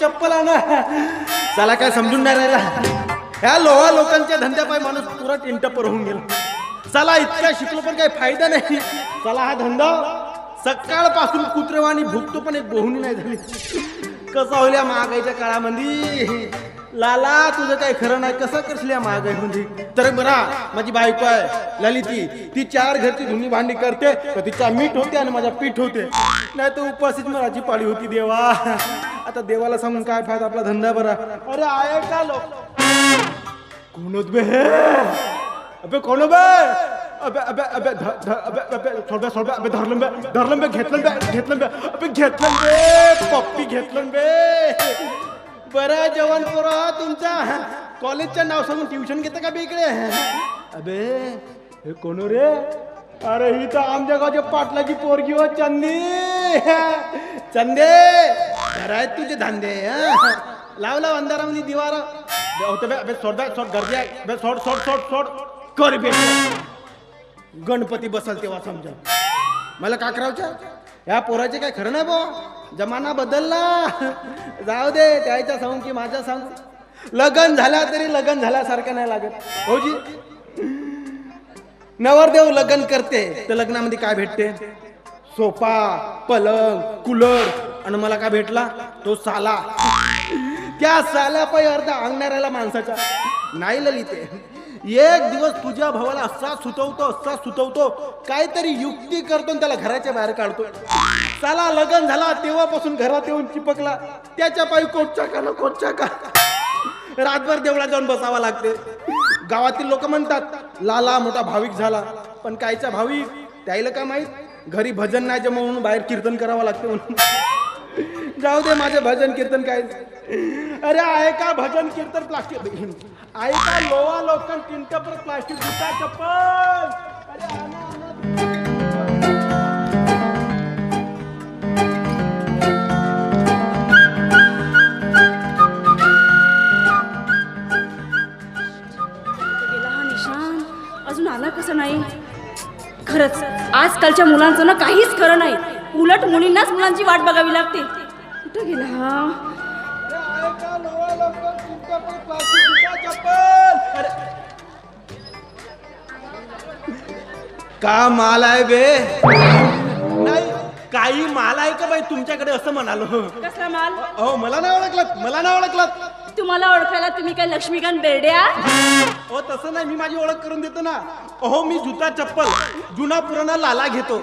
चप्पल आणा. चला काय समजून नाही राहिला. ह्या लोहा लोकांच्या धंद्यापायी माणूस पुरा टिंटपर होऊन गेला. चला इतका शिकलो पण काही फायदा नाही. चला हा धंदा. सकाळपासून कुत्रेवाणी भुकतो पण एक बोहणी नाही झाली. कसं होईल या महागाईच्या काळामध्ये लाला तुझं काय खरं नाही. कसं करशील या महागाईमध्ये तर बरा माझी बायको आहे ललिती. ती चार घरची धुनी भांडी करते तर तिचा मीठ होते आणि माझा पीठ होते. नाही तर उपासित मराची पाळी होती देवा. आता देवाला सांगून काय फायदा आपला धंदा बरा? अरे आय का लोक कोण बे? अबे कोण बे? अबे अबे अबे ध- ध- अबे अबे सोड बे अबे धरलं बे धरलं बे घेतलं बे घेतलं बे अबे घेतलं बे पप्पी घेतलं बे. बरं जवान पोरा तुमचा? कॉलेजचं नाव सांगून ट्युशन घेतं का बेकडे अबे हे कोण हो रे? अरे ही तर आमच्या गावच्या पाटलाची पोरगी हो चंदी. चंदे. आहेत तुझे धंदे हं? लाव लाव अंधारामध्ये दिवार होते बे, बे, सोड सोड गर्दी आहे. बे, सोड सोड सोड सोड. कर बे गणपती बसल तेव्हा समजा मला का करावच्या या पोराचे काय खरं नाही बो. जमाना बदलला. जाऊ दे त्याच्या सांग की माझ्या सांग. लग्न झाला तरी लग्न झाल्यासारखं नाही लागत. हो भाऊजी नवरदेव लग्न करते तर लग्नामध्ये काय भेटते? सोफा पलंग कूलर आणि मला काय भेटला? तो साला. त्या साला पायी अर्धा अंगणाऱ्याला माणसाच्या. नाही ललिते एक दिवस तुझ्या भावाला असा सुतवतो असा सुतवतो काहीतरी युक्ती करतो आणि त्याला घराच्या बाहेर काढतो साला लग्न झाला तेव्हापासून घरात येऊन चिपकला. त्याच्या पायी कोटच्या का ना कोटचा का? रातभर देवळा जाऊन बसावा लागते. गावातील लोक म्हणतात लाला मोठा भाविक झाला. पण कायचा भाविक त्याला का माहीत? घरी भजन नाही जमा म्हणून बाहेर कीर्तन करावं लागते म्हणून. जाऊ दे माझे भजन कीर्तन काय? अरे आहे का भजन कीर्तन प्लास्टिक आहे का लोहा लोकन टिंटपर प्लास्टिक जुता चप्पल. हा निशान. अजून आला कसं नाही? खरंच आजकालच्या मुलांचं ना काहीच खरं नाही. उलट मुलींनाच मुलांची वाट बघावी लागते. कुठं गेला हा? का माल आहे बे. नाही काही माल आहे का बाई तुमच्याकडे असं म्हणालो? कसला माल? अहो मला नाही ओळखलं मला नाही ओळखलं. तुम्हाला ओळखायला तुम्ही काय लक्ष्मीकांत बेर्ड्या अहो तसं नाही मी माझी ओळख करून देतो ना. अहो मी जुता चप्पल जुना पुराणा लाला घेतो.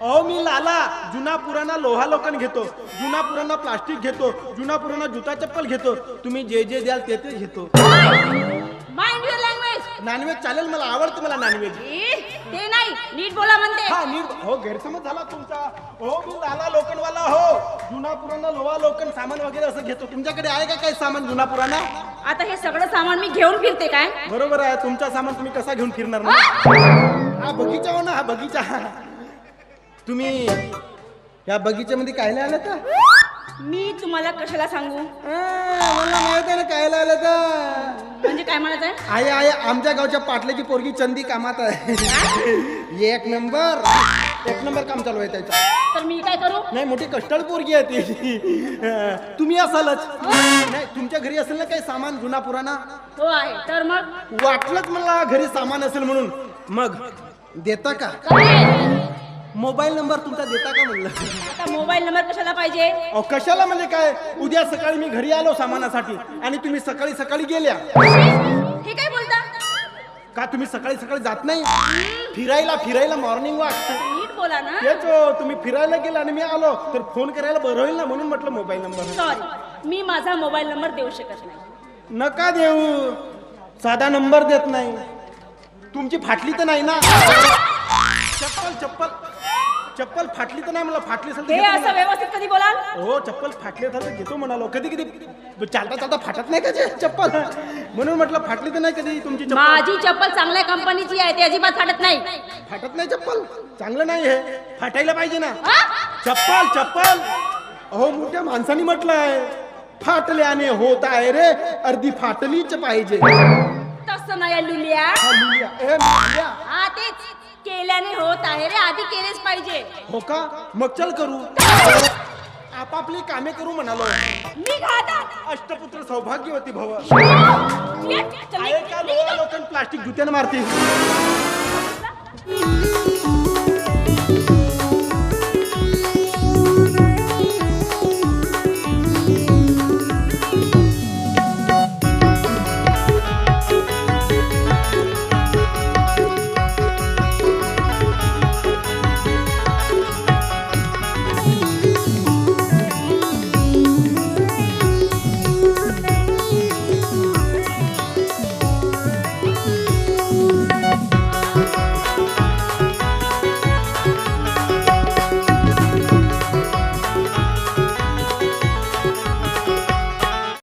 अहो मी लाला. जुना पुराणा लोहा लोकन घेतो. जुना पुराणा प्लास्टिक घेतो. जुना पुराणा जुता चप्पल घेतो. तुम्ही जे जे द्याल ते ते घेतो. माइंड युअर लँग्वेज नॉनव्हेज चालेल मला आवडतं मला नॉनव्हेज ते नाही. नीट बोला म्हणते. हा नीट हो गैरसमज झाला तुमचा. हो मी लाला लोकनवाला हो. जुना पुराणा लोहा लोकन सामान वगैरे असं घेतो. तुमच्याकडे आहे का काही सामान जुना पुराणा आता हे सगळं सामान मी घेऊन फिरते काय? बरोबर आहे. तुमचा सामान तुम्ही कसा घेऊन फिरणार ना हा बगीचा हो ना हा बगीचा. तुम्ही या बगीच्यामध्ये कायला आलं का मी तुम्हाला कशाला सांगू? मला माहीत आहे ना कायला आलं तर म्हणजे काय म्हणत आहे? आहे आहे आमच्या गावच्या पाटल्याची पोरगी चंदी कामात आहे. एक नंबर. एक नंबर काम चालू आहे त्याचं. तर मी काय करू? नाही मोठी कष्टाळ पोरगी आहे ती. अं, तुम्ही असालच. नाही तुमच्या घरी असेल ना काही सामान जुना पुराणा? हो आहे. तर मग? वाटलंच मला घरी सामान असेल म्हणून. मग देता का? काय? मोबाईल नंबर तुमचा देता का म्हणलं? आता मोबाईल नंबर कशाला पाहिजे? अहो कशाला म्हणजे काय? उद्या सकाळी मी घरी आलो सामानासाठी आणि तुम्ही सकाळी सकाळी गेल्या. हे काय बोलता? का तुम्ही सकाळी सकाळी जात नाही? फिरायला फिरायला मॉर्निंग वॉक नीट बोला ना. तेच हो, तुम्ही फिरायला गेला आणि मी आलो तर फोन करायला बरं होईल ना म्हणून म्हटलं मोबाईल नंबर. सॉरी मी माझा मोबाईल नंबर देऊ शकत नाही. नका देऊ. साधा नंबर देत नाही. तुमची फाटली तर नाही ना? चप्पल चप्पल. चप्पल फाटली तर नाही मला फाटली असेल तर हे घेतो असं. व्यवस्थित कधी बोलाल? हो चप्पल फाटली असेल तर घेतो म्हणालो कधी कधी चालता चालता फाटत नाही का चप्पल? म्हणून म्हटलं फाटली तर नाही कधी तुमची चप्पल? माझी चप्पल चांगल्या कंपनीची आहे ती अजिबात फाटत नाही. फाटत नाही चप्पल? चांगलं नाही हे. फाटायला पाहिजे ना. हा? चप्पल चप्पल. अहो मोठ्या माणसाने म्हटलंय फाटल्याने होत आहे रे अर्धी फाटलीच पाहिजे. तसं नाही लुलिया. हा, लुलिया. ए, लुलिया. हा तेच. केल्याने होत आहे रे आधी केलेच पाहिजे. हो का? मग चल करू. आपापली कामे करू म्हणालो. आता अष्टपुत्र सौभाग्यवती भव. आहे का लोकांना प्लास्टिक जुत्यानं मारते?